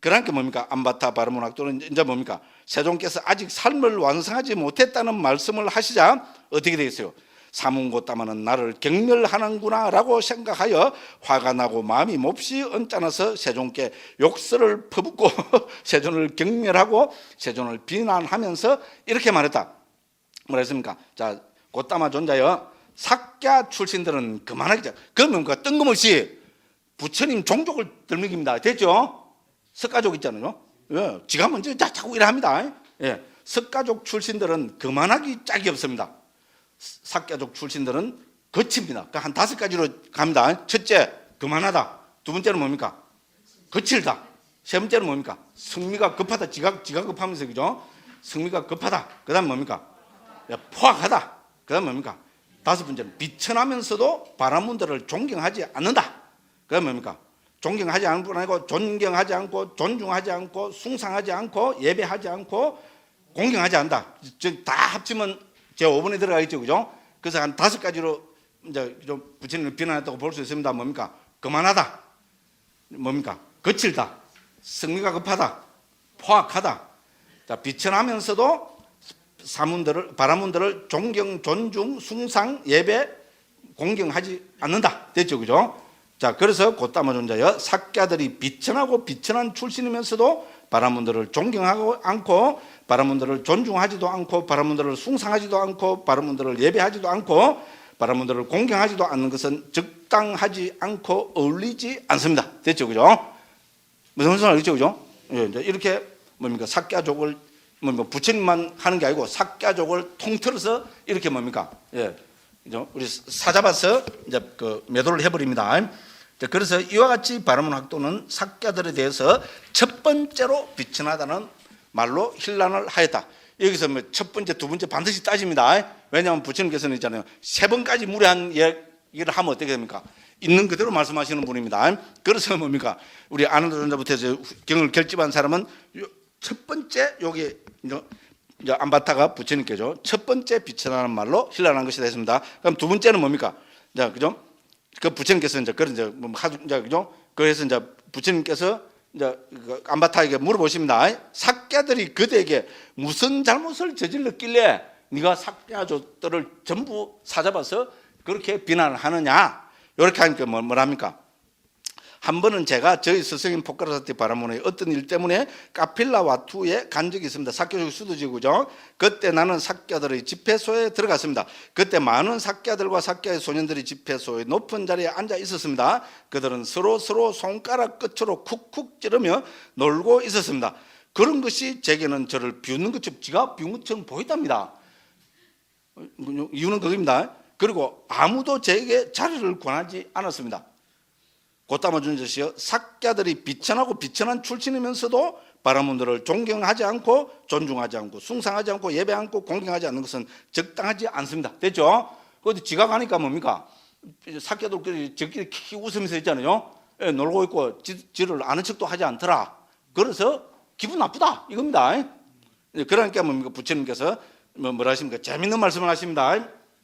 그러니까 뭡니까? 안바타 바르문학도는 이제 뭡니까? 세종께서 아직 삶을 완성하지 못했다는 말씀을 하시자 어떻게 되겠어요? 사문고따마는 나를 경멸하는구나 라고 생각하여 화가 나고 마음이 몹시 언짢아서 세종께 욕설을 퍼붓고 세존을 경멸하고 세존을 비난하면서 이렇게 말했다. 뭐라 했습니까? 자, 고따마 존자여 삭야 출신들은 그만하겠자. 그러면 그 뜬금없이 부처님 종족을 들먹입니다. 됐죠? 석가족 있잖아요. 예, 지가 먼저 자, 자꾸 이래 합니다. 예, 석가족 출신들은 그만하기 짝이 없습니다. 삭가족 출신들은 거칩니다. 그한 다섯 가지로 갑니다. 첫째, 그만하다. 두 번째는 뭡니까? 거칠다. 세 번째는 뭡니까? 승리가 급하다. 지가, 지가 급하면서 그죠? 승리가 급하다. 그 다음 뭡니까? 야, 포악하다. 그 다음 뭡니까? 다섯 번째는 비천하면서도 바라문들을 존경하지 않는다. 그 다음 뭡니까? 존경하지 않을 뿐 아니고 존경하지 않고 존중하지 않고 숭상하지 않고 예배하지 않고 공경하지 않는다. 즉 다 합치면 제 5번에 들어가겠죠. 그죠? 그래서 한 다섯 가지로 이제 좀 부처님을 비난했다고 볼 수 있습니다. 뭡니까? 그만하다. 뭡니까? 거칠다. 승리가 급하다. 포악하다. 자, 비천하면서도 사문들을 바라문들을 존경, 존중, 숭상, 예배, 공경하지 않는다. 됐죠, 그죠? 자, 그래서 곧다마 존자여 삭가들이 비천하고 비천한 출신이면서도 바라문들을 존경하고 않고 바라문들을 존중하지도 않고 바라문들을 숭상하지도 않고 바라문들을 예배하지도 않고 바라문들을 공경하지도 않는 것은 적당하지 않고 어울리지 않습니다. 됐죠, 그죠? 무슨 말인지 알겠죠, 그죠? 예, 이제 이렇게 뭡니까 삭가족을 뭡니까 부처님만 하는 게 아니고 삭가족을 통틀어서 이렇게 뭡니까 예, 그죠? 우리 사잡아서 이제 그 매도를 해버립니다. 자, 그래서 이와 같이 바라문 학도는 삭가들에 대해서 첫 번째로 비천하다는 말로 힐난을 하였다. 여기서 뭐첫 번째, 두 번째 반드시 따집니다. 왜냐하면 부처님께서는 있잖아요. 세 번까지 무례한 얘기를 하면 어떻게 됩니까? 있는 그대로 말씀하시는 분입니다. 그래서 뭡니까? 우리 아는도 존자부터 해서 경을 결집한 사람은 요- 첫 번째 여기 이제 안바타가 부처님께죠. 첫 번째 비천하는 말로 힐난한 것이 됐습니다. 그럼 두 번째는 뭡니까? 자, 그죠? 그 부처님께서 이제 그런 이제 뭐 하주 이제 그죠? 그래서 이제 부처님께서 이제 그 안바타에게 물어보십니다. 삭가들이 그대에게 무슨 잘못을 저질렀길래 네가 삭가족들을 전부 사잡아서 그렇게 비난을 하느냐? 이렇게 하니까 뭐, 뭐랍니까? 한 번은 제가 저희 스승인 포카라사티 바라문의 어떤 일 때문에 카필라 와투에 간 적이 있습니다. 사교적 수도지구죠. 그때 나는 사교들의 집회소에 들어갔습니다. 그때 많은 사교들과 사교의 소년들이 집회소의 높은 자리에 앉아 있었습니다. 그들은 서로 서로 손가락 끝으로 쿡쿡 찌르며 놀고 있었습니다. 그런 것이 제게는 저를 비웃는 것처럼 지가 비웃는 것처럼 보였답니다. 이유는 그겁니다. 그리고 아무도 제게 자리를 권하지 않았습니다. 곧담아 준 것이요 삭가들이 비천하고 비천한 출신이면서도 바라문들을 존경하지 않고 존중하지 않고 숭상하지 않고 예배 않고 공경하지 않는 것은 적당하지 않습니다. 됐죠? 그런데 지가 가니까 뭡니까? 삭가들끼리 저끼리 키 웃으면서 있잖아요. 예, 놀고 있고 지, 지를 아는 척도 하지 않더라. 그래서 기분 나쁘다 이겁니다. 예, 그러니까 뭡니까? 부처님께서 뭐 뭐라 하십니까? 재밌는 말씀을 하십니다.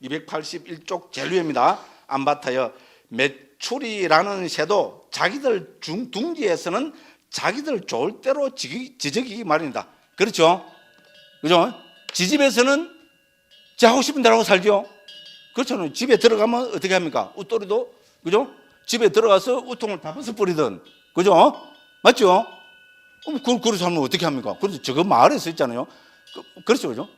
281쪽 젤류입니다. 안바타여 매출이라는 새도 자기들 중 둥지에서는 자기들 좋을 대로 지- 지적이기 마련이다. 그렇죠? 그죠? 지집에서는 지 하고 싶은 대로 하고 살죠. 그렇잖아요. 집에 들어가면 어떻게 합니까? 웃돌이도 그죠? 집에 들어가서 우통을 다 벗어버리든 그죠? 맞죠? 그럼 그, 그렇게 하면 어떻게 합니까? 그래서 저거 마을에서 있잖아요. 그, 그렇죠, 그죠?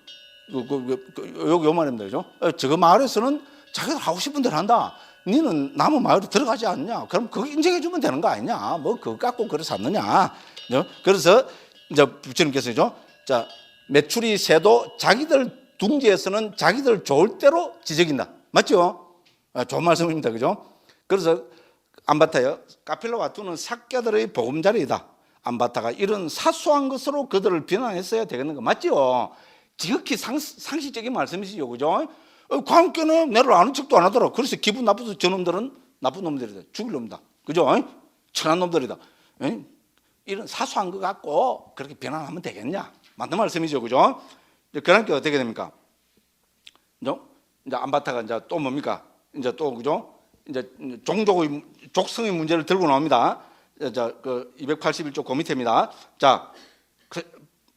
그, 그, 그, 그, 여기 요 말입니다, 그죠? 어, 저거 마을에서는 자기가 하고 싶은 대로 한다. 니는 남은 마을에 들어가지 않냐? 그럼 그거 인정해 주면 되는 거 아니냐? 뭐 그거 갖고 그래서 샀느냐? 그죠? 그래서 이제 부처님께서 죠. 자, 매출이 새도 자기들 둥지에서는 자기들 좋을 대로 지적인다. 맞죠? 아, 좋은 말씀입니다, 그죠? 그래서 안바타요. 카필라 와투는 삭가들의 보금자리이다. 안바타가 이런 사소한 것으로 그들을 비난했어야 되겠는 거 맞죠? 지극히 상, 상식적인 말씀이시죠, 그죠? 어, 관계는 내를 아는 척도 안 하더라. 그래서 기분 나빠서 저놈들은 나쁜 놈들이다. 죽일 놈다. 그죠? 천한 놈들이다. 에? 이런 사소한 거 갖고 그렇게 비난하면 되겠냐? 맞는 말씀이죠, 그죠? 그러니까 어떻게 됩니까? 그죠? 이제 안바타가 이제 또 뭡니까? 이제 또 그죠? 이제 종족의 족성의 문제를 들고 나옵니다. 자 그 281쪽 그 밑에입니다. 자 그,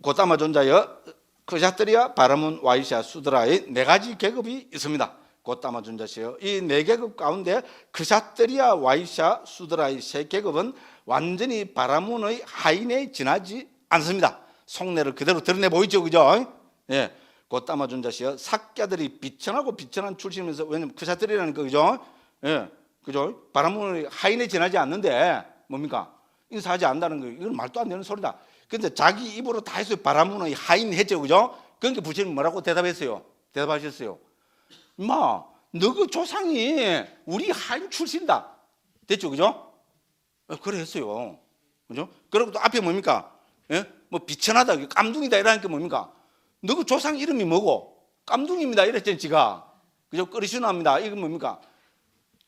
고타마 존자여 크샤트리아 바라문 와이샤 수드라의 네 가지 계급이 있습니다. 고타마 존자시여 이 네 계급 가운데 크샤트리아 와이샤 수드라의 세 계급은 완전히 바라문의 하인에 지나지 않습니다. 속내를 그대로 드러내 보이죠, 그죠? 예. 고따마 존자시여 삭자들이 비천하고 비천한 출신이면서 왜냐면 크샤트리라는 거 그죠? 예. 그죠? 바람문의 하인에 지나지 않는데 뭡니까? 인사하지 않는다는 거 이건 말도 안 되는 소리다. 근데 자기 입으로 다 했어요. 바람문의 하인 했죠, 그죠? 그러니까 부처님 뭐라고 대답했어요? 대답하셨어요. 마, 너그 조상이 우리 하인 출신다. 됐죠, 그죠? 어, 그래 했어요. 그죠? 그리고 또 앞에 뭡니까? 예? 뭐 비천하다, 깜둥이다 이러니까 뭡니까? 너 그 조상 이름이 뭐고? 깜둥이입니다. 이랬잖아요, 지가. 그죠? 끄리시나입니다. 이건 뭡니까?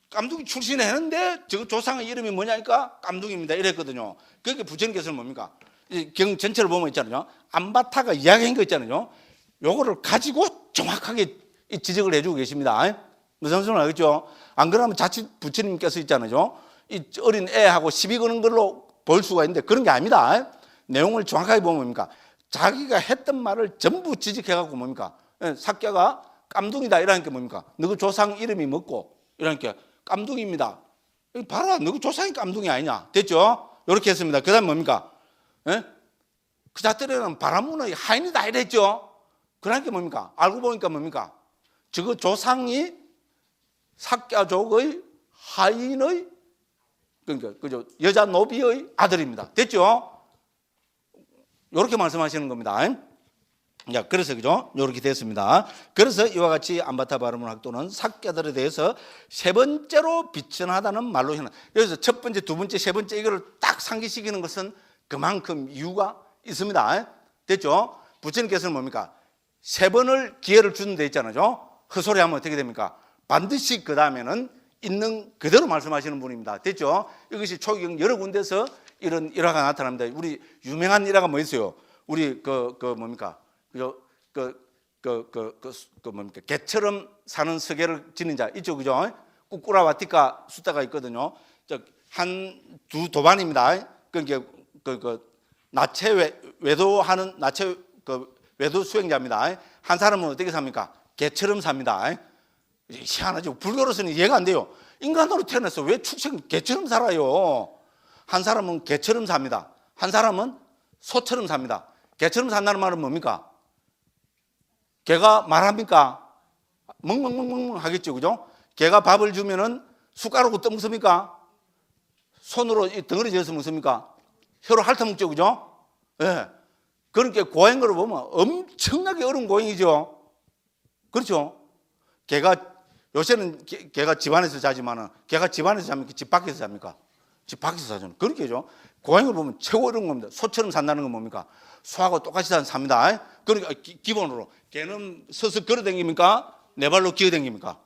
깜둥이 출신했는데 저 조상의 이름이 뭐냐니까 깜둥이입니다. 이랬거든요. 그러니까 부처님께서는 뭡니까? 이경 전체를 보면 있잖아요. 안바타가 이야기한 거 있잖아요. 요거를 가지고 정확하게 이 지적을 해주고 계십니다. 무슨 소리 알겠죠? 안 그러면 자칫 부처님께서 있잖아요. 이 어린 애하고 시비 거는 걸로 볼 수가 있는데 그런 게 아닙니다. 내용을 정확하게 보면 뭡니까? 자기가 했던 말을 전부 지적해갖고 뭡니까? 예, 사자가 깜둥이다 이러니까 뭡니까? 너그 조상 이름이 뭐고? 이러니까 깜둥이입니다. 이거 봐라, 너그 조상이 깜둥이 아니냐? 됐죠? 이렇게 했습니다. 그 다음 뭡니까? 예? 그 자들에는 바라문의 하인이다 이랬죠? 그러니까 뭡니까? 알고 보니까 뭡니까? 저거 조상이 삭자족의 하인의 그러니까 그죠 여자 노비의 아들입니다. 됐죠? 이렇게 말씀하시는 겁니다. 자, 그래서 그죠? 이렇게 됐습니다. 그래서 이와 같이 안바타 바르문 학도는 삭자들에 대해서 세 번째로 비천하다는 말로 해는. 그래서 첫 번째, 두 번째, 세 번째 이거를 딱 상기시키는 것은 그만큼 이유가 있습니다. 됐죠? 부처님께서는 뭡니까? 세 번을 기회를 주는 데 있잖아요. 헛소리 하면 어떻게 됩니까? 반드시 그 다음에는 있는 그대로 말씀하시는 분입니다. 됐죠? 이것이 초경 여러 군데서 이런 일화가 나타납니다. 우리 유명한 일화가 뭐 있어요? 우리 그, 그 뭡니까? 그죠? 그, 그, 그, 그, 그 뭡니까? 개처럼 사는 서계를 지닌 자 있죠, 그죠? 꾸꾸라 와티카 숫자가 있거든요. 한 두 도반입니다. 그러니까 그, 그 나체 외, 외도하는 나체 그 외도 수행자입니다. 한 사람은 어떻게 삽니까? 개처럼 삽니다. 희한하죠. 불교로서는 이해가 안 돼요. 인간으로 태어나서 왜 축생 개처럼 살아요? 한 사람은 개처럼 삽니다. 한 사람은 소처럼 삽니다. 개처럼 산다는 말은 뭡니까? 개가 말합니까? 멍멍멍멍 하겠죠, 그죠? 개가 밥을 주면은 숟가락으로 떠먹습니까? 손으로 이 덩어리 져서 먹습니까? 혀로 핥아먹죠, 그죠? 예. 네. 그렇게 고행을 보면 엄청나게 어려운 고행이죠. 그렇죠? 개가 요새는 개, 개가 집안에서 자지만은 개가 집안에서 잡니까? 집 밖에서 잡니까? 집 밖에서 자죠. 그렇게죠. 고행을 보면 최고 어려운 겁니다. 소처럼 산다는 건 뭡니까? 소하고 똑같이 삽니다. 그러니까 기, 본으로 개는 서서 걸어 댕깁니까? 네 발로 기어 댕깁니까?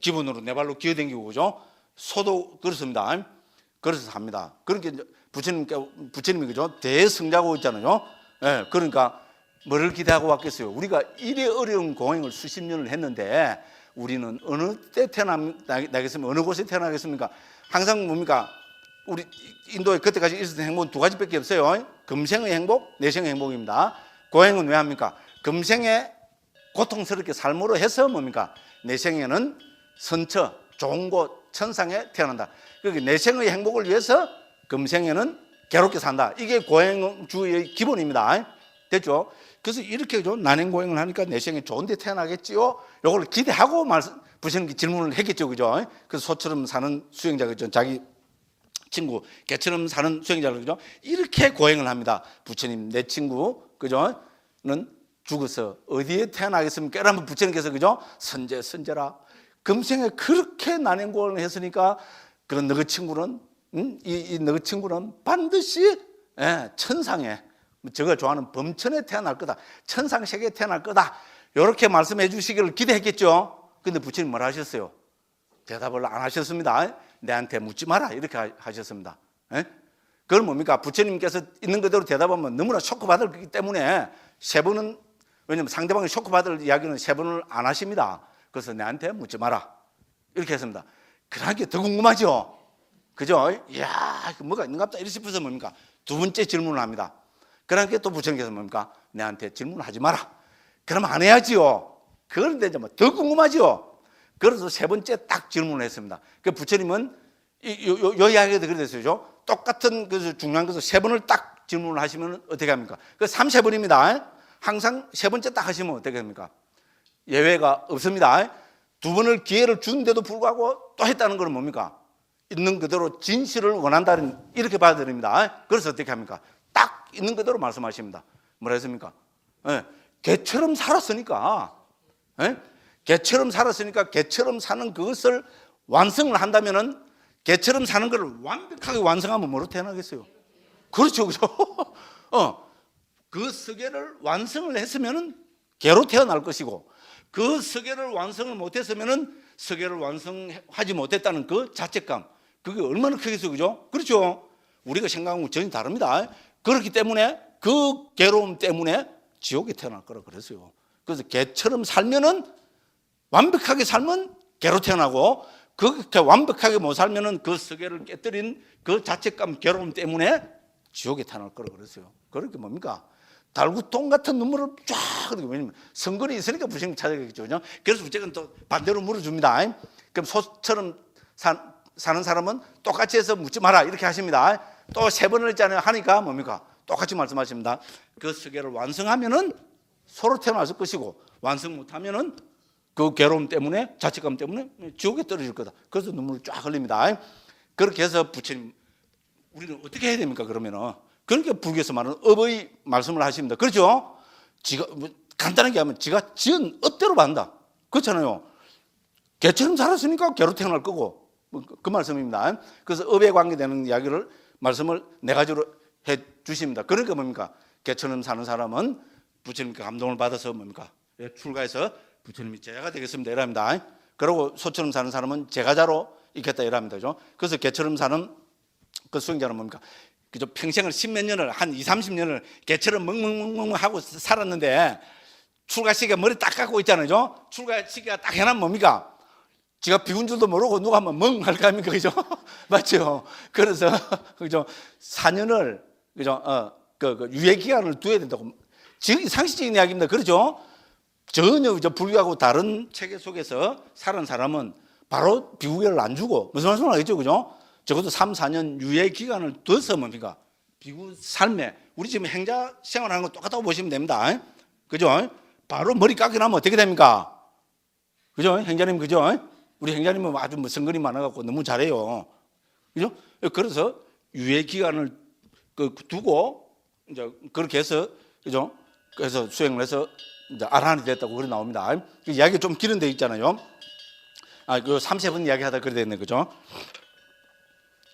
기본으로 네 발로 기어 댕기고 그죠? 소도 그렇습니다. 그래서 삽니다. 그러니까 부처님께 부처님이 그죠? 대승자고 있잖아요. 예, 네, 그러니까 뭐를 기대하고 왔겠어요? 우리가 이래 어려운 고행을 수십 년을 했는데 우리는 어느 때 태어나겠습니까? 어느 곳에 태어나겠습니까? 항상 뭡니까? 우리 인도에 그때까지 있었던 행복은 두 가지밖에 없어요. 금생의 행복, 내생의 행복입니다. 고행은 왜 합니까? 금생에 고통스럽게 삶으로 해서 뭡니까? 내생에는 선처, 좋은 곳, 천상에 태어난다. 그러니까 내생의 행복을 위해서 금생에는 괴롭게 산다. 이게 고행주의 기본입니다. 됐죠? 그래서 이렇게 좀 난행 고행을 하니까 내 생에 좋은 데 태어나겠지요? 요걸 기대하고 말씀, 부처님 질문을 했겠죠. 그죠? 그래서 소처럼 사는 수행자, 그죠? 자기 친구, 개처럼 사는 수행자를, 그죠? 이렇게 고행을 합니다. 부처님, 내 친구, 그죠? 는 죽어서 어디에 태어나겠습니까? 라면 부처님께서, 그죠? 선제, 선제라. 금생에 그렇게 난행고행을 했으니까 그런 너희 친구는, 음? 이, 이 너희 친구는 반드시 예, 천상에 저가 좋아하는 범천에 태어날 거다. 천상 세계에 태어날 거다. 이렇게 말씀해 주시기를 기대했겠죠. 근데 부처님 뭐라 하셨어요? 대답을 안 하셨습니다. 내한테 묻지 마라. 이렇게 하셨습니다. 에? 그건 뭡니까? 부처님께서 있는 그대로 대답하면 너무나 쇼크받을 거기 때문에 세 번은, 왜냐면 상대방이 쇼크받을 이야기는 세 번을 안 하십니다. 그래서 내한테 묻지 마라. 이렇게 했습니다. 그러니까 더 궁금하죠? 그죠? 이야, 그 뭐가 있는갑다 이렇게 싶어서 뭡니까? 두 번째 질문을 합니다. 그러니까 또 부처님께서 뭡니까? 내한테 질문하지 마라. 그러면 안 해야지요. 그런데 이제 뭐더 궁금하지요. 그래서 세 번째 딱 질문을 했습니다. 그 부처님은 이, 요, 요, 요 이야기도 그랬어요. 똑같은 그 중요한 것을 세 번을 딱 질문을 하시면 어떻게 합니까? 그 삼세 번입니다. 항상 세 번째 딱 하시면 어떻게 됩니까? 예외가 없습니다. 두 번을 기회를 주는데도 불구하고 또 했다는 건 뭡니까? 있는 그대로 진실을 원한다는 이렇게 받아들입니다. 그래서 어떻게 합니까? 딱 있는 그대로 말씀하십니다. 뭐라 했습니까? 예, 개처럼 살았으니까, 예? 개처럼 살았으니까 개처럼 사는 그것을 완성을 한다면은 개처럼 사는 것을 완벽하게 완성하면 뭐로 태어나겠어요? 그렇죠, 그렇죠. 어, 그 서계를 완성을 했으면은 개로 태어날 것이고 그 서계를 완성을 못했으면은 서계를 완성하지 못했다는 그 자책감 그게 얼마나 크겠어요, 그죠? 그렇죠. 우리가 생각하는 건 전혀 다릅니다. 그렇기 때문에 그 괴로움 때문에 지옥에 태어날 거라 그랬어요. 그래서 개처럼 살면은 완벽하게 살면 개로 태어나고 그렇게 완벽하게 못 살면은 그 서계를 깨뜨린 그 자책감, 괴로움 때문에 지옥에 태어날 거라 그랬어요. 그렇게 뭡니까? 달구통 같은 눈물을 쫙 흘리고 왜냐면 성근이 있으니까 부처님 찾아가겠죠. 그죠? 그래서 부처님은 또 반대로 물어줍니다. 그럼 소처럼 사, 사는 사람은 똑같이 해서 묻지 마라 이렇게 하십니다. 또 세 번을 했잖아요. 하니까 뭡니까? 똑같이 말씀하십니다. 그 세계를 완성하면은 서로 태어났을 것이고 완성 못하면은 그 괴로움 때문에 자책감 때문에 지옥에 떨어질 거다. 그래서 눈물을 쫙 흘립니다. 그렇게 해서 부처님 우리는 어떻게 해야 됩니까? 그러면은 그러니까 불교에서 말하는 업의 말씀을 하십니다. 그렇죠? 지가 뭐 간단하게 하면 지가 지은 업대로 반다. 그렇잖아요. 개처럼 살았으니까 개로 태어날 거고 뭐 그 말씀입니다. 그래서 업에 관계되는 이야기를 말씀을 네 가지로 해 주십니다. 그러니까 뭡니까? 개처럼 사는 사람은 부처님께 감동을 받아서 뭡니까? 예, 출가해서 부처님이 제자가 되겠습니다. 이랍니다. 그리고 소처럼 사는 사람은 제가자로 있겠다 이랍니다. 그죠? 그래서 개처럼 사는 그 수행자는 뭡니까? 그죠? 평생을 십몇 년을 한 2, 30년을 개처럼 멍멍멍멍 하고 살았는데 출가 시기가 머리 딱 깎고 있잖아요. 그죠? 출가 시기가 딱 해놓으면 뭡니까? 지가 비운 줄도 모르고 누가 하면 멍 할까 합니까? 그죠? 맞죠? 그래서, 그죠? 4년을, 그죠? 어, 그, 그 유예 기간을 두어야 된다고. 지금 상식적인 이야기입니다. 그렇죠? 전혀 저 불교하고 다른 체계 속에서 살은 사람은 바로 비구계를 안 주고 무슨 말씀을 하겠죠? 그죠? 적어도 3, 4년 유예 기간을 둬서 뭡니까? 비구 삶에 우리 지금 행자 생활하는 거 똑같다고 보시면 됩니다. 그죠? 바로 머리 깎여 나면 어떻게 됩니까? 그죠? 행자님 그죠? 우리 행자님은 아주 뭐 성근이 많아갖고 너무 잘해요. 그죠? 그래서 유예 기간을 그 두고 이제 그렇게 해서 그죠? 그래서 수행을 해서 이제 아란이 됐다고 그래 나옵니다. 그 이야기 좀 길은 데 있잖아요. 아, 그 30분 이야기 하다 그래 됐네. 그죠?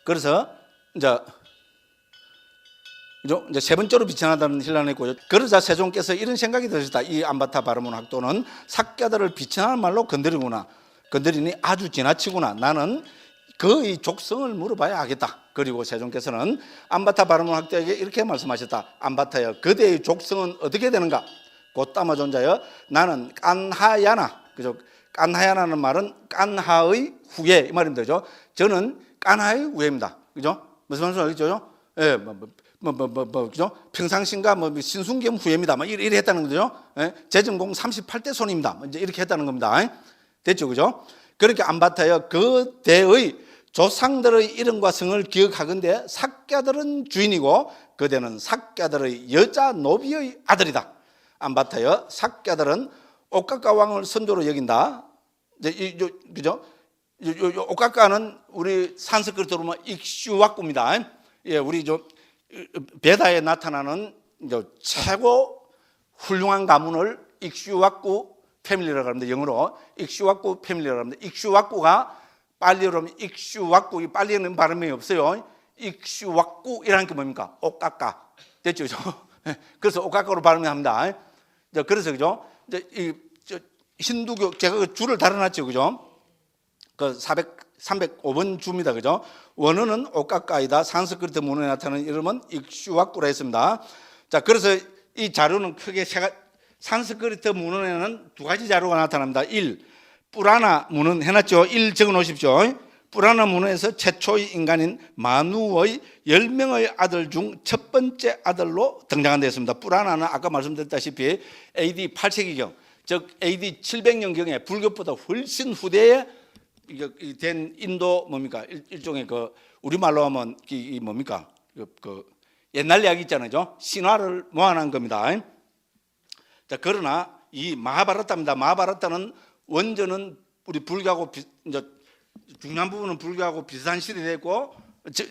그래서 이제 그죠? 이제 세 번째로 비천하다는 힐란을 했고요. 그러자 세종께서 이런 생각이 드셨다. 이 안바타 바르문 학도는 삭자들을 비천하는 말로 건드리구나. 건드리니 아주 지나치구나. 나는 그의 족성을 물어봐야 하겠다. 그리고 세종께서는 안바타 바르문 학도에게 이렇게 말씀하셨다. 안바타여, 그대의 족성은 어떻게 되는가? 곧다마 존자여, 나는 깐하야나. 그죠? 깐하야나는 말은 깐하의 후예 이 말입니다. 그죠? 저는 깐하의 후예입니다. 그죠? 무슨 말씀 알겠죠? 예, 뭐, 뭐, 뭐, 뭐, 뭐, 뭐, 그죠? 평상신가 뭐 신순겸 후예입니다. 뭐 이래, 이래 했다는 거죠. 예? 재정공 38대 손입니다. 뭐 이제 이렇게 했다는 겁니다. 됐죠, 그죠? 그렇게 안바타여 그 대의 조상들의 이름과 성을 기억하건대 삭자들은 주인이고 그대는 삭자들의 여자 노비의 아들이다. 안바타여 삭자들은 옥각가 왕을 선조로 여긴다. 이제 이, 요, 그죠? 옥각가는 우리 산스크리트로 보면 익슈왁구입니다. 예, 우리 저 베다에 나타나는 최고 훌륭한 가문을 익슈왁구 패밀리라고 합니다. 영어로 익슈왁구 패밀리라고 합니다. 익슈왁구가 빨리로 하면 익슈왁구 이 빨리는 발음이 없어요. 익슈왁구이라는 게 뭡니까? 옥각가 됐죠, 그죠? 그래서 옥각가로 발음합니다. 그래서 그죠? 이제 이 저, 힌두교 제가 그 줄을 달아놨죠, 그죠? 그 400, 305번 주입니다. 그죠? 원어는 옥각가이다. 산스크리트 문헌에 나타나는 이름은 익슈왁구라 했습니다. 자, 그래서 이 자료는 크게 세 가, 산스크리트 문헌에는 두 가지 자료가 나타납니다. 1. 뿌라나 문헌 해놨죠. 1 적어 놓으십시오. 뿌라나 문화에서 최초의 인간인 마누의 10명의 아들 중 첫 번째 아들로 등장한다 했습니다. 뿌라나는 아까 말씀드렸다시피 AD 8세기경, 즉 AD 700년경에 불교보다 훨씬 후대에 된 인도 뭡니까 일- 일종의 그 우리말로 하면 이, 이 뭡니까 그, 그 옛날 이야기 있잖아요 신화를 모아놓은 겁니다. 자 그러나 이 마하바라타입니다. 마하바라타는 원전은 우리 불교하고 비, 이제 중요한 부분은 불교하고 비슷한 시대되고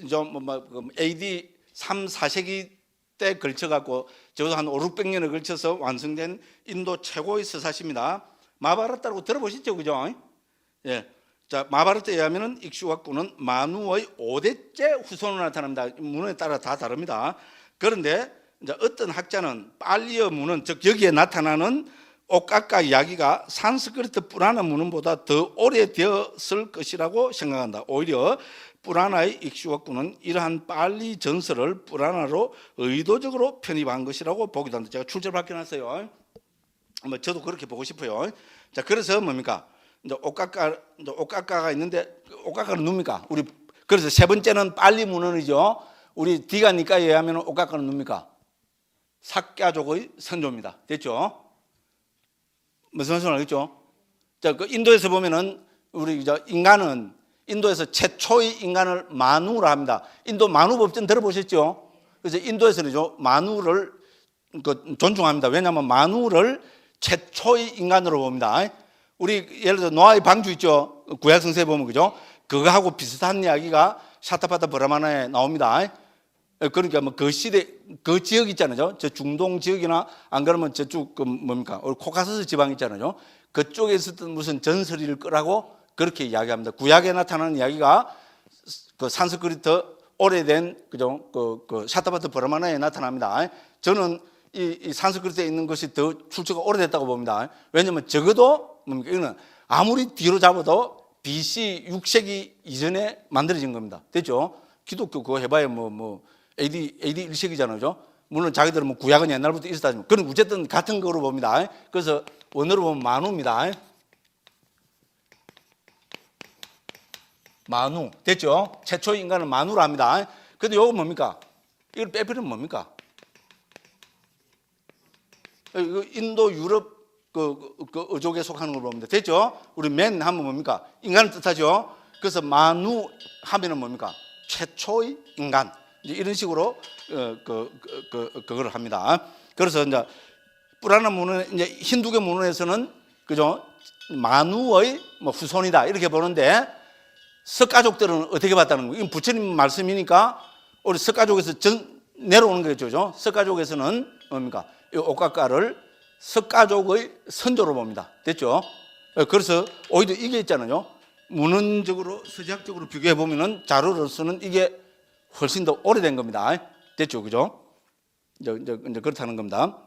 저뭐 뭐, 그 AD 3, 4세기 때 걸쳐 갖고 적어도 한 5, 600년에 걸쳐서 완성된 인도 최고의 서사시입니다. 마하바라타라고 들어보셨죠, 그죠? 예. 자, 마바르트에 의하면은 익슈와꾸는 만우의 5대째 후손으로 나타납니다. 문에 따라 다 다릅니다. 그런데 이제 어떤 학자는 빨리어 문은 즉 여기에 나타나는 옥각가 이야기가 산스크리트 뿌라나 문헌보다 더 오래되었을 것이라고 생각한다. 오히려 뿌라나의 익슈와꾸는 이러한 빨리 전설을 뿌라나로 의도적으로 편입한 것이라고 보기도 한다. 제가 출처를 밝혀놨어요. 뭐 저도 그렇게 보고 싶어요. 자, 그래서 뭡니까? 이제 옥각가, 옥각가가 있는데 그 옥각가는 누굽니까? 우리 그래서 세 번째는 빨리 문헌이죠. 우리 디가니까에 의하면 옥각가는 누굽니까? 삭가족의 선조입니다. 됐죠? 무슨 말씀 알겠죠? 자, 그 인도에서 보면은 우리 저 인간은 인도에서 최초의 인간을 마누라 합니다. 인도 마누 법전 들어보셨죠? 그래서 인도에서는요 마누를 그 존중합니다. 왜냐하면 마누를 최초의 인간으로 봅니다. 우리 예를 들어 노아의 방주 있죠. 구약 성서에 보면 그죠? 그거하고 비슷한 이야기가 샤타파타 브라마나에 나옵니다. 그러니까 뭐 그 시대 그 지역 있잖아요. 저 중동 지역이나 안 그러면 저쪽 그 뭡니까? 코카서스 지방 있잖아요. 그쪽에 있었던 무슨 전설을 끄라고 그렇게 이야기합니다. 구약에 나타나는 이야기가 그 산스크리트 오래된 그죠? 그, 그 샤타바트 브라마나에 나타납니다. 저는 이, 이 산스크리트에 있는 것이 더 출처가 오래됐다고 봅니다. 왜냐하면 적어도 뭡니까? 이거는 아무리 뒤로 잡아도 BC 6세기 이전에 만들어진 겁니다. 됐죠? 기독교 그거 해봐야 뭐, 뭐, AD, AD 1세기잖아요. 물론 자기들은 뭐 구약은 옛날부터 있었다지만, 그런 어쨌든 같은 거로 봅니다. 그래서 원어로 보면 만우입니다. 만우. 됐죠? 최초 인간은 만우라 합니다. 근데 요거 뭡니까? 이걸 빼버리면 뭡니까? 인도 유럽 그, 그, 그 어족에 속하는 걸 보면 됐죠? 우리 맨 하면 뭡니까? 인간을 뜻하죠. 그래서 만우 하면은 뭡니까? 최초의 인간. 이제 이런 식으로 어, 그, 그, 그, 그걸 합니다. 그래서 이제 뿌라나 문헌 이제 힌두교 문헌에서는 그죠? 만우의 뭐 후손이다 이렇게 보는데 석가족들은 어떻게 봤다는 거예요? 이건 부처님 말씀이니까 우리 석가족에서 전 내려오는 거죠. 석가족에서는 뭡니까? 이 옥각가를 석가족의 선조로 봅니다. 됐죠? 그래서 오히려 이게 있잖아요. 문헌적으로 서지학적으로 비교해 보면은 자료로서는 이게 훨씬 더 오래된 겁니다. 됐죠, 그죠? 이제, 이제, 이제 그렇다는 겁니다.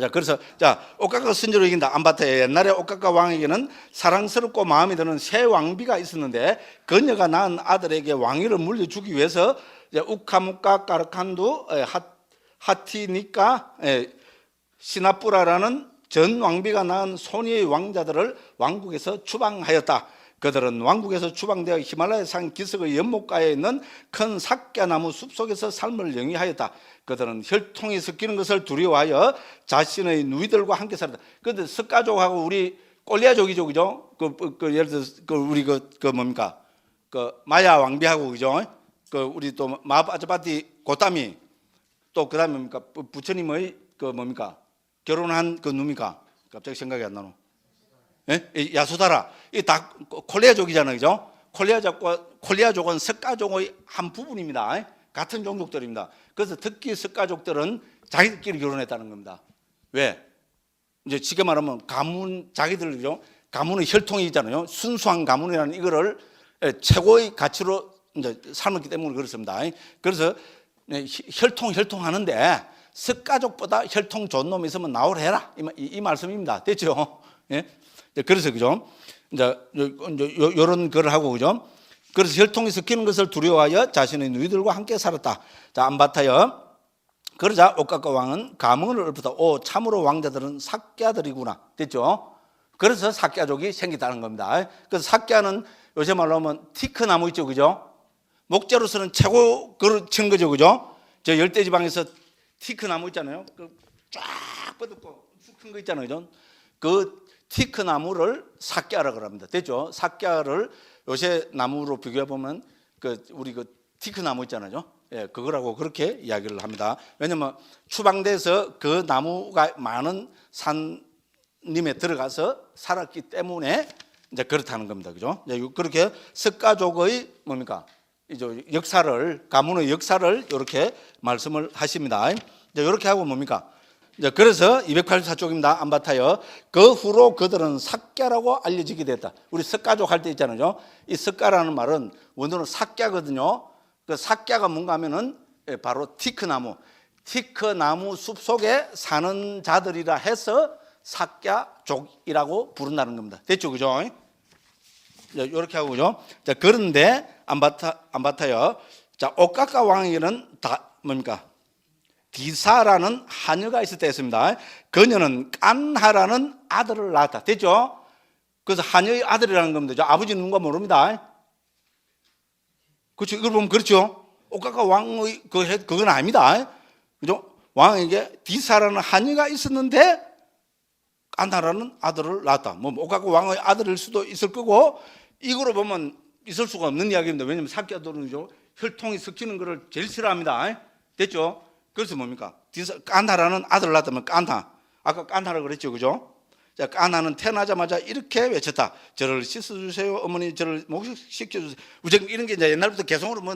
자, 그래서 자 옥각가 선조로 이긴다. 안바타에 옛날에 옥각가 왕에게는 사랑스럽고 마음에 드는 새 왕비가 있었는데 그녀가 낳은 아들에게 왕위를 물려주기 위해서 이제 우카무카 까르칸두 에, 하, 하티니까 에, 시나뿌라라는 전 왕비가 낳은 소니의 왕자들을 왕국에서 추방하였다. 그들은 왕국에서 추방되어 히말라야 산 기슭의 연못가에 있는 큰 삭갸나무 숲속에서 삶을 영위하였다. 그들은 혈통이 섞이는 것을 두려워하여 자신의 누이들과 함께 살았다. 그런데 석가족하고 우리 꼴리아족이죠, 그죠? 그, 그, 그 예를 들어 그 우리 그, 그 뭡니까? 그 마야 왕비하고 그죠? 그 우리 또 마바자바티 고타미 또 그다음에 뭡니까? 부- 부처님의 그 뭡니까? 결혼한 그 누입니까? 갑자기 생각이 안 나노. 예? 이 야수다라. 이다 콜리아족이잖아요. 그죠? 콜리아족과 콜리아족은 석가족의 한 부분입니다. 같은 종족들입니다. 그래서 특히 석가족들은 자기들끼리 결혼했다는 겁니다. 왜? 이제 쉽게 말하면 가문 자기들 그죠? 가문의 혈통이 있잖아요. 순수한 가문이라는 이거를 예, 최고의 가치로 이제 삼았기 때문에 그렇습니다. 그래서 네, 혈통 혈통 하는데 석가족보다 혈통 좋은 놈 있으면 나오라 해라 이, 마- 이- 이 말씀입니다. 됐죠? 예? 네, 그래서 그죠? 이제 요런 걸 하고 그죠? 그래서 혈통이 섞이는 것을 두려워하여 자신의 누이들과 함께 살았다. 자, 안바타여. 그러자 옥각가 왕은 감흥을 읊었다. 오, 참으로 왕자들은 삭갸들이구나. 됐죠? 그래서 삭갸족이 생겼다는 겁니다. 그래서 삭갸는 요새 말로 하면 티크 나무 있죠, 그죠? 목재로서는 최고 그걸 친 거죠, 그죠? 저 열대지방에서 티크 나무 있잖아요. 그 쫙 뻗었고 큰 거 있잖아요, 그죠? 그 티크 나무를 삭갸라고 합니다. 됐죠? 삭갸를 요새 나무로 비교해 보면 그 우리 그 티크 나무 있잖아요. 예, 그거라고 그렇게 이야기를 합니다. 왜냐면 추방돼서 그 나무가 많은 산림에 들어가서 살았기 때문에 이제 그렇다는 겁니다. 그죠? 이제 그렇게 석가족의 뭡니까? 이제 역사를 가문의 역사를 이렇게 말씀을 하십니다. 이제 이렇게 하고 뭡니까? 그래서 284쪽입니다. 안바타요. 그 후로 그들은 삭갸라고 알려지게 됐다. 우리 석가족 할 때 있잖아요. 이 석가라는 말은 원어는 삭갸거든요. 그 삭갸가 뭔가 하면은 예, 바로 티크나무. 티크나무 숲 속에 사는 자들이라 해서 삭갸족이라고 부른다는 겁니다. 됐죠? 그죠? 이렇게 하고 그죠? 자, 그런데 안바타 안바타요. 자, 오카카 왕에게는 다 뭡니까? 디사라는 하녀가 때 했습니다. 그녀는 깐하라는 아들을 낳았다. 됐죠? 그래서 하녀의 아들이라는 겁니다. 아버지는 누가 모릅니다. 그렇죠? 이걸 보면 그렇죠? 오카카 왕의 그 해- 그건 아닙니다. 그죠? 왕에게 디사라는 하녀가 있었는데 깐하라는 아들을 낳았다. 뭐 오카카 왕의 아들일 수도 있을 거고 이거로 보면 있을 수가 없는 이야기입니다. 왜냐하면 사키아도는요 혈통이 섞이는 것을 제일 싫어합니다. 됐죠? 그래서 뭡니까? 깐하라는 아들을 낳았다면 깐하. 아까 깐하라 그랬죠, 그죠? 자, 깐하는 태어나자마자 이렇게 외쳤다. 저를 씻어주세요. 어머니 저를 목욕시켜주세요. 우선 이런 게 이제 옛날부터 개성으로 뭐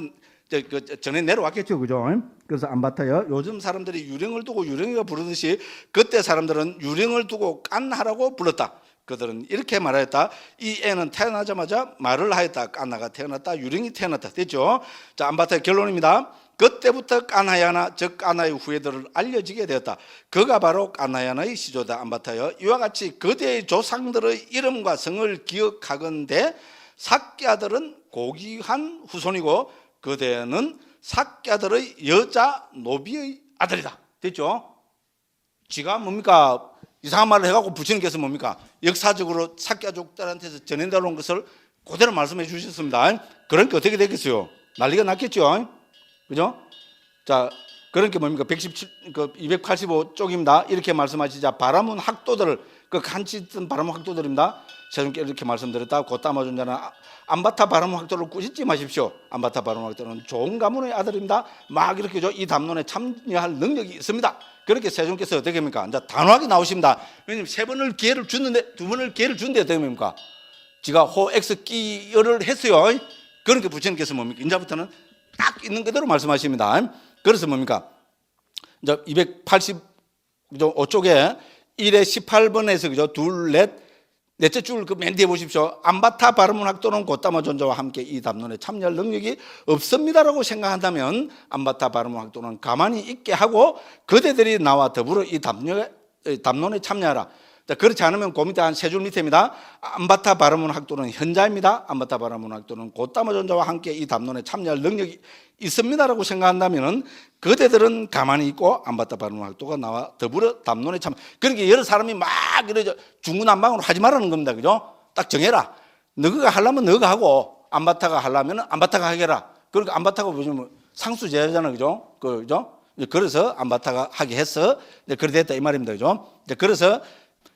저, 그, 저, 전에 내려왔겠죠, 그죠? 그래서 안 받아요. 요즘 사람들이 유령을 두고 유령이가 부르듯이 그때 사람들은 유령을 두고 깐하라고 불렀다. 그들은 이렇게 말하였다. 이 애는 태어나자마자 말을 하였다. 깐나가 태어났다. 유령이 태어났다. 됐죠? 자, 안바타의 결론입니다. 그때부터 까나야나 즉 까나의 후예들을 알려지게 되었다. 그가 바로 까나야나의 시조다 안바타여 이와 같이 그대의 조상들의 이름과 성을 기억하건대 삭갸들은 고귀한 후손이고 그대는 삭갸들의 여자 노비의 아들이다. 됐죠? 지가 뭡니까 이상한 말을 해갖고 붙이는 게서 뭡니까 역사적으로 삭갸족들한테서 전해달라는 온 것을 그대로 말씀해 주셨습니다. 그러니까 어떻게 되겠어요? 난리가 났겠죠? 그죠? 자, 그러니까 뭡니까? 117, 그 285쪽입니다. 이렇게 말씀하시자 바람은 학도들을 그 간치 뜬 바람은 학도들입니다. 세종께 이렇게 말씀드렸다. 곧 담아준 자는 아- 안바타 바람 학도를 꾸짖지 마십시오. 안바타 바람 학도는 좋은 가문의 아들입니다. 막 이렇게 저이 담론에 참여할 능력이 있습니다. 그렇게 세종께서 어떻게 합니까? 이제 단호하게 나오십니다. 왜냐면 세 번을 기회를 줬는데 두 번을 기회를 준데 어떻게 합니까? 지가 호엑스 끼를 했어요. 그러니까 부처님께서 뭡니까? 이제부터는 딱 있는 그대로 말씀하십니다. 그래서 뭡니까? 이제 285쪽에 1에 18번에서 그죠? 둘, 넷, 넷째 줄 그 맨 뒤에 보십시오. 안바타 바르문 학도는 곧다마 존자와 함께 이 담론에 참여할 능력이 없습니다라고 생각한다면 안바타 바르문 학도는 가만히 있게 하고 그대들이 나와 더불어 이 담론에, 담론에 참여하라. 자, 그렇지 않으면 그 밑에 한 세 줄 밑에입니다. 안바타 바르문 학도는 현자입니다. 안바타 바르문 학도는 곧다마 존자와 함께 이 담론에 참여할 능력이 있습니다라고 생각한다면은 그대들은 가만히 있고 안바타 바르문 학도가 나와 더불어 담론에 참. 그러니까 여러 사람이 막 이러죠 중구난방으로 하지 말라는 겁니다. 그죠? 딱 정해라. 너가 하려면 너가 하고 안바타가 하려면 안바타가 하게라. 그러니까 안바타가 보시면 상수제잖아. 그죠? 그죠? 이제 그래서 안바타가 하게. 이제 그래 됐다 이 말입니다. 그죠? 그래서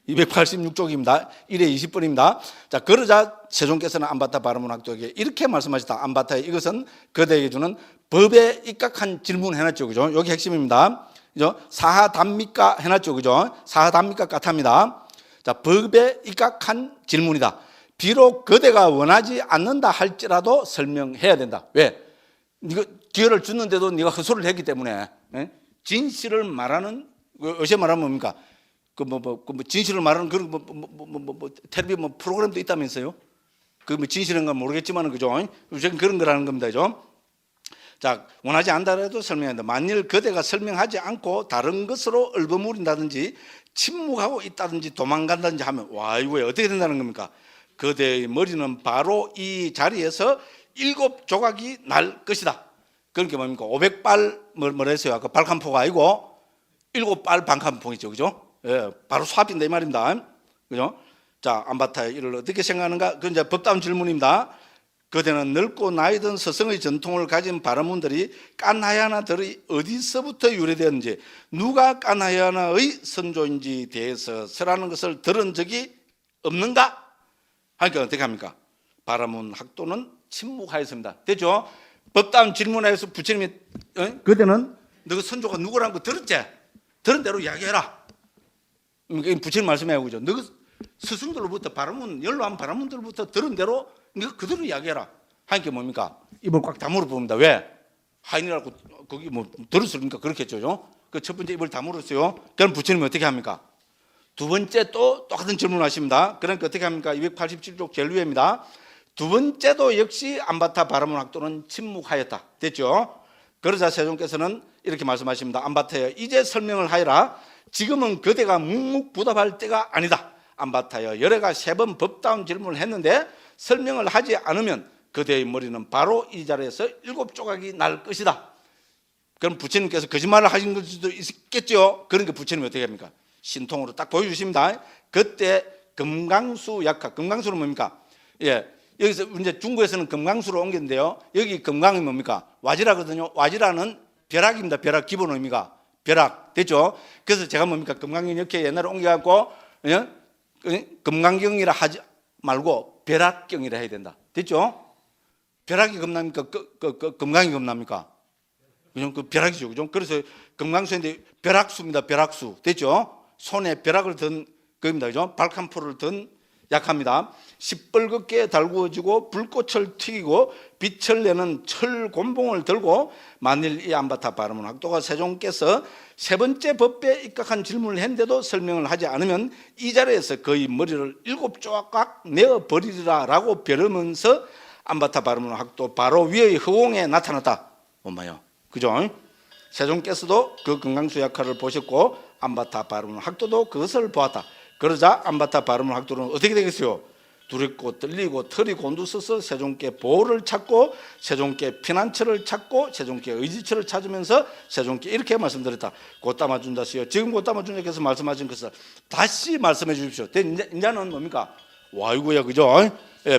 286쪽입니다. 1에 20번입니다. 자, 그러자 세종께서는 안바타 바르문 학도에게 이렇게 말씀하셨다. 안바타에 이것은 그대에게 주는 법에 입각한 질문 해놨죠. 그죠? 여기 핵심입니다. 그죠? 사하담미가 해놨죠. 그죠? 사하담미가 같합니다. 자, 법에 입각한 질문이다. 비록 그대가 원하지 않는다 할지라도 설명해야 된다. 왜? 네가 기회를 줬는데도 네가 헛소리를 했기 때문에 예? 진실을 말하는 그 어제 말하면 뭡니까? 그뭐 뭐, 그 뭐 진실을 말하는 그런 뭐, 뭐, 뭐, 뭐, 뭐, 뭐 텔레비 뭐 프로그램도 있다면서요? 그 뭐 진실인가 모르겠지만은 그죠? 우선 그런 거라는 겁니다, 죠? 자, 원하지 않다라도 설명한다. 만일 그대가 설명하지 않고 다른 것으로 얼버무린다든지 침묵하고 있다든지 도망간다든지 하면 와 이거 어떻게 된다는 겁니까? 그대의 머리는 바로 이 자리에서 일곱 조각이 날 것이다. 그러니까 뭡니까? 500발 뭐, 뭐라 했어요? 아까 발칸포가 아니고 일곱 발 반칸포이죠. 그죠? 예, 바로 수합인다 이 말입니다. 그죠? 자, 안바타의 이를 어떻게 생각하는가? 그 이제 법다운 질문입니다. 그대는 넓고 나이든 서성의 전통을 가진 바라문들이 까나야나들이 어디서부터 유래되었는지 누가 까나야나의 선조인지 대해서 설하는 것을 들은 적이 없는가? 하니까 어떻게 합니까? 바라문 학도는 침묵하였습니다. 됐죠? 법다운 질문하여서 부처님이 어? 그때는 너그 선조가 누구라는 거 들었지? 들은 대로 이야기해라. 이게 부처님 말씀하고 그죠? 너 스승들로부터 바라문 연로한 바라문들부터 들은 대로 너 그대로 이야기해라. 하니까 뭡니까? 입을 꽉 다물어 봅니다. 왜? 하인이라고 거기 뭐 들었으니까 그렇겠죠. 그 첫 번째 입을 다물었어요. 그럼 부처님이 어떻게 합니까? 두 번째 또 똑같은 질문을 하십니다. 그러니까 어떻게 합니까? 287쪽 제일 위에입니다. 두 번째도 역시 안바타 바라문 학도는 침묵하였다. 됐죠? 그러자 세종께서는 이렇게 말씀하십니다. 안바타여 이제 설명을 하여라. 지금은 그대가 묵묵부답할 때가 아니다. 안바타여 열애가 세 번 법다운 질문을 했는데 설명을 하지 않으면 그대의 머리는 바로 이 자리에서 일곱 조각이 날 것이다. 그럼 부처님께서 거짓말을 하신 걸 수도 있겠죠. 그러니까 부처님이 어떻게 합니까? 신통으로 딱 보여주십니다. 그때 금강수 약화. 금강수는 뭡니까? 예. 여기서 이제 중국에서는 금강수로 옮겼는데요. 여기 금강이 뭡니까? 와지라거든요. 와지라는 벼락입니다. 벼락 기본 의미가 벼락 됐죠? 그래서 제가 뭡니까? 금강경 이렇게 옛날에 옮겨갖고 예? 금강경이라 하지 말고 벼락경이라 해야 된다. 됐죠? 벼락이 겁납니까? 그, 그, 그, 금강이 겁납니까? 그죠? 그 벼락이죠. 그죠? 그래서 금강수인데 벼락수입니다. 벼락수. 됐죠? 손에 벼락을 든 겁니다. 그죠? 발칸포를 든 약합니다. 시뻘겋게 달구어지고 불꽃을 튀기고 빛을 내는 철 곤봉을 들고 만일 이 안바타 바르문 학도가 세종께서 세 번째 법배에 입각한 질문을 했는데도 설명을 하지 않으면 이 자리에서 그의 머리를 일곱 조각 내어 버리리라 라고 벼르면서 안바타 바르문 학도 바로 위의 허공에 나타났다. 엄마요. 그죠? 세종께서도 그 금강수 약화를 보셨고 안바타 바르문 학도도 그것을 보았다. 그러자 안바타 바르문 학도는 어떻게 되겠어요? 두렵고 떨리고 털이 곤두서서 세종께 보호를 찾고 세종께 피난처를 찾고 세종께 의지처를 찾으면서 세종께 이렇게 말씀드렸다. 곧 담아 준다시요. 지금 곧 담아 준다께서 말씀하신 것을 다시 말씀해 주십시오. 이제는 뭡니까? 와이구야 그죠? 예,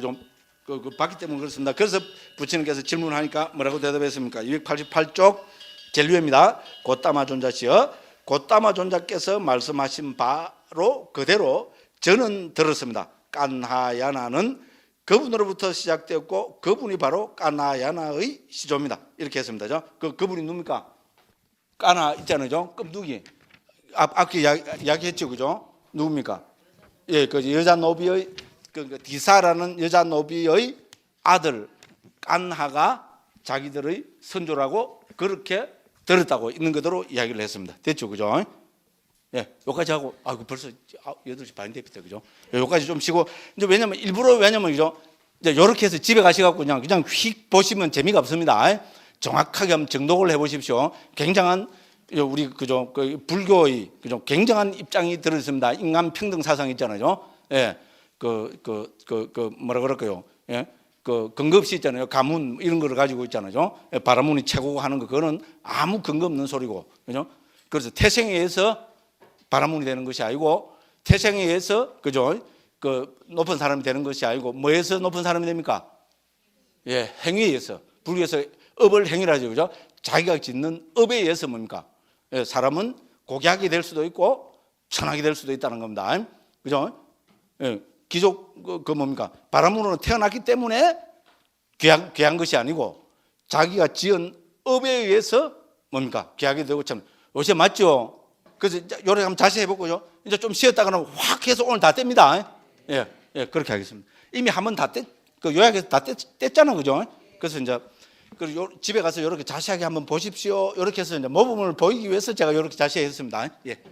좀 그, 그 봤기 때문에 그렇습니다. 그래서 부처님께서 질문하니까 뭐라고 대답했습니까? 288쪽 제일 위입니다. 곧담아 존자시여 곧담아 존자께서 말씀하신 바 로 그대로 저는 들었습니다. 깐하야나는 그분으로부터 시작되었고 그분이 바로 까나야나의 시조입니다. 이렇게 했습니다. 죠? 그 그분이 누굽니까? 까나 있잖아요. 끔두기. 앞 이야기, 이야기했죠, 그죠? 누굽니까? 예, 그 여자 노비의 그, 그 디사라는 여자 노비의 아들 깐하가 자기들의 선조라고 그렇게 들었다고 있는 그대로 이야기를 했습니다. 됐죠, 그죠? 예, 여기까지 하고, 아, 그 벌써 8시 반인데, 그죠? 예, 여기까지 좀 쉬고, 이제 왜냐면, 일부러 왜냐면, 그죠? 이제 요렇게 해서 집에 가셔갖고 그냥, 그냥 휙 보시면 재미가 없습니다. 정확하게 한번 정독을 해 보십시오. 굉장한, 우리, 그죠? 그 불교의, 그죠? 굉장한 입장이 들어있습니다. 인간 평등 사상 있잖아요. 예, 그, 그, 그, 그, 뭐라 그럴까요? 예? 그 근거 없이 있잖아요. 가문 이런 거를 가지고 있잖아요. 예, 바라문이 최고고 하는 거 그거는 아무 근거 없는 소리고. 그죠? 그래서 태생에 의해서 바라문이 되는 것이 아니고 태생에 의해서 그죠? 그 높은 사람이 되는 것이 아니고 뭐에서 높은 사람이 됩니까? 예, 행위에 의해서 불교에서 업을 행위라 하죠. 그죠? 자기가 짓는 업에 의해서 뭡니까? 예, 사람은 고귀하게 될 수도 있고 천하게 될 수도 있다는 겁니다. 그죠? 예, 기족 그, 그 뭡니까? 바람으로 태어났기 때문에 귀한, 귀한 것이 아니고 자기가 지은 업에 의해서 뭡니까? 귀하게 되고 참 요새 맞죠? 그래서 요래 한번 다시 해보고요. 이제 좀 쉬었다가는 확 해서 오늘 다 뗍니다. 예, 예, 그렇게 하겠습니다. 이미 한 번 다 뗐, 그 요약해서 다 뗐, 뗐잖아, 그죠? 그래서 이제 그 요, 집에 가서 이렇게 자세하게 한번 보십시오. 이렇게 해서 이제 모범을 보이기 위해서 제가 이렇게 자세히 했습니다. 예.